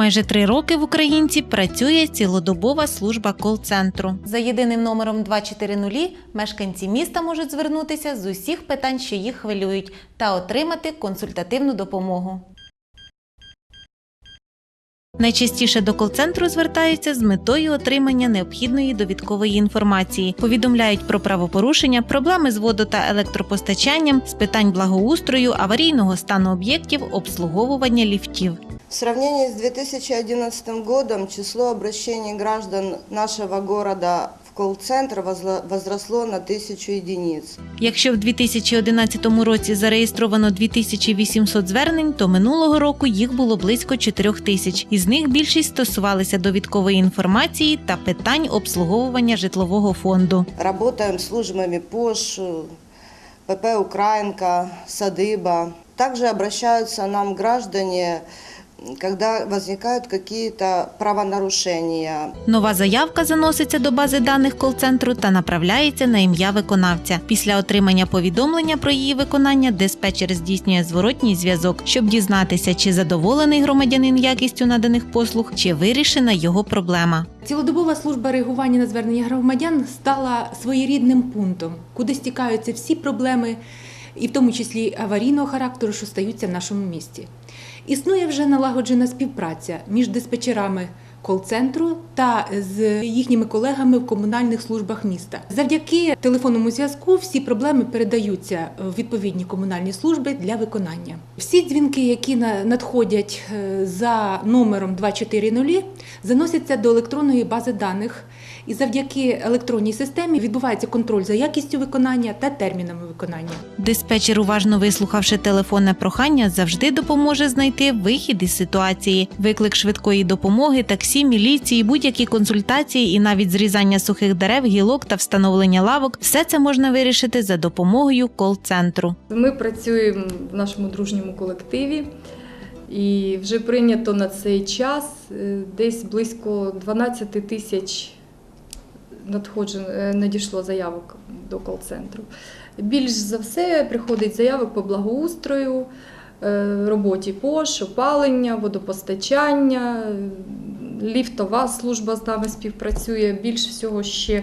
майже три роки в Українці працює цілодобова служба кол-центру. За єдиним номером 240 мешканці міста можуть звернутися з усіх питань, що їх хвилюють, та отримати консультативну допомогу. Найчастіше до кол-центру звертаються з метою отримання необхідної довідкової інформації, повідомляють про правопорушення, проблеми з водо та електропостачанням, з питань благоустрою, аварійного стану об'єктів, обслуговування ліфтів. В сравнении с 2011 годом число обращений граждан нашего города в колл-центр возросло на тысячу единиц. Якщо в 2011 році зареєстровано 2800 звернень, то минулого року їх було близько 4000. тисяч. Із них більшість стосувалися довідкової інформації та питань обслуговування житлового фонду. Работаем с службами ПОШ, ПП «Украинка», «Садыба». Также обращаются нам граждане, когда возникают какие-то правонарушения. Нова заявка заноситься до бази даних кол-центру та направляється на ім'я виконавця. Після отримання повідомлення про її виконання диспетчер здійснює зворотній зв'язок, щоб дізнатися, чи задоволений громадянин якістю наданих послуг, чи вирішена його проблема. Цілодобова служба реагування на звернення громадян стала своєрідним пунктом, куди стікаються всі проблеми, і в тому числі аварійного характеру, що стаються в нашому місті. Існує вже налагоджена співпраця між диспетчерами кол-центру та з їхніми колегами в комунальних службах міста. Завдяки телефонному зв'язку всі проблеми передаються в відповідні комунальні служби для виконання. Всі дзвінки, які на- надходять е, за номером 240, заносяться до електронної бази даних, і завдяки електронній системі відбувається контроль за якістю виконання та термінами виконання. Диспетчер, уважно вислухавши телефонне прохання, завжди допоможе знайти вихід із ситуації, виклик швидкої допомоги, таксі, міліції, будь-які консультації і навіть зрізання сухих дерев, гілок та встановлення лавок. Все це можна вирішити за допомогою кол-центру. Ми працюємо в нашому дружньому колективі, і вже прийнято на цей час е, десь близько 12 тисяч надходжен, е, надійшло заявок до кол-центру. Більш за все приходить заявок по благоустрою, е, роботі ПОШ, опалення, водопостачання, ліфтова служба з нами співпрацює. Більш всього ще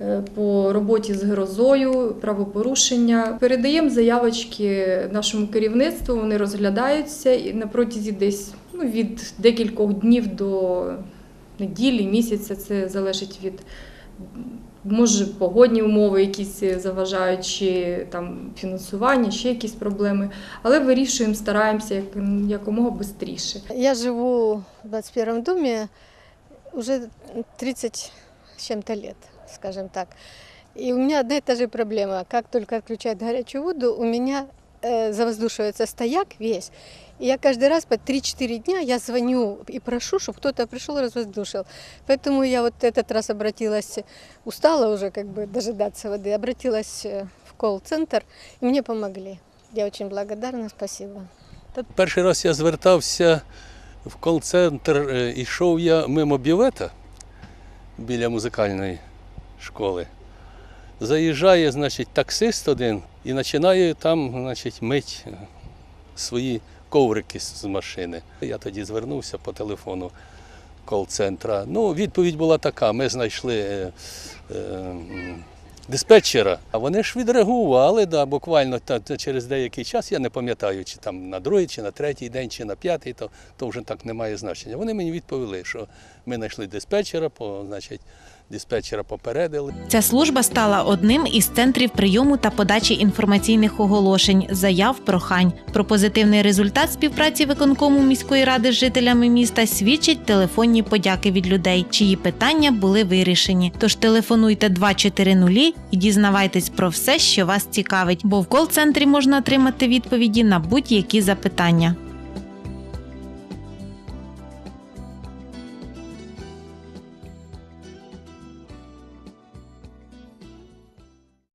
е, по роботі з грозою, правопорушення. Передаємо заявочки нашому керівництву, вони розглядаються і на протязі десь ну, від декількох днів до неділі, місяця. Це залежить від може погодні умови якісь заважають, чи там фінансування, ще якісь проблеми. Але вирішуємо, стараємося як, якомога швидше. Я живу в 21 доме уже 30 с чем-то лет, скажем так. И у меня одна и та же проблема. Как только отключают горячую воду, у меня э, завоздушивается стояк весь. И я каждый раз по 3-4 дня я звоню и прошу, чтобы кто-то пришел и развоздушил. Поэтому я вот этот раз обратилась, устала уже как бы дожидаться воды, обратилась э, в колл-центр, и мне помогли. Я очень благодарна, спасибо. Перший раз я звертався в кол-центр, е, йшов я мимо бювета біля музикальної школи. Заїжджає, значить, таксист один і починає там, значить, мить е, свої коврики з машини. Я тоді звернувся по телефону кол-центра. Ну, відповідь була така: ми знайшли е, е, диспетчера. А вони ж відреагували, да, буквально та через деякий час, я не пам'ятаю, чи там на другий, чи на третій день, чи на п'ятий, то, то вже так не має значення. Вони мені відповіли, що ми знайшли диспетчера, по, значить, диспетчера попередили. Ця служба стала одним із центрів прийому та подачі інформаційних оголошень, заяв, прохань. Про позитивний результат співпраці виконкому міської ради з жителями міста свідчать телефонні подяки від людей, чиї питання були вирішені. Тож телефонуйте 240 і дізнавайтесь про все, що вас цікавить, бо в кол-центрі можна отримати відповіді на будь-які запитання.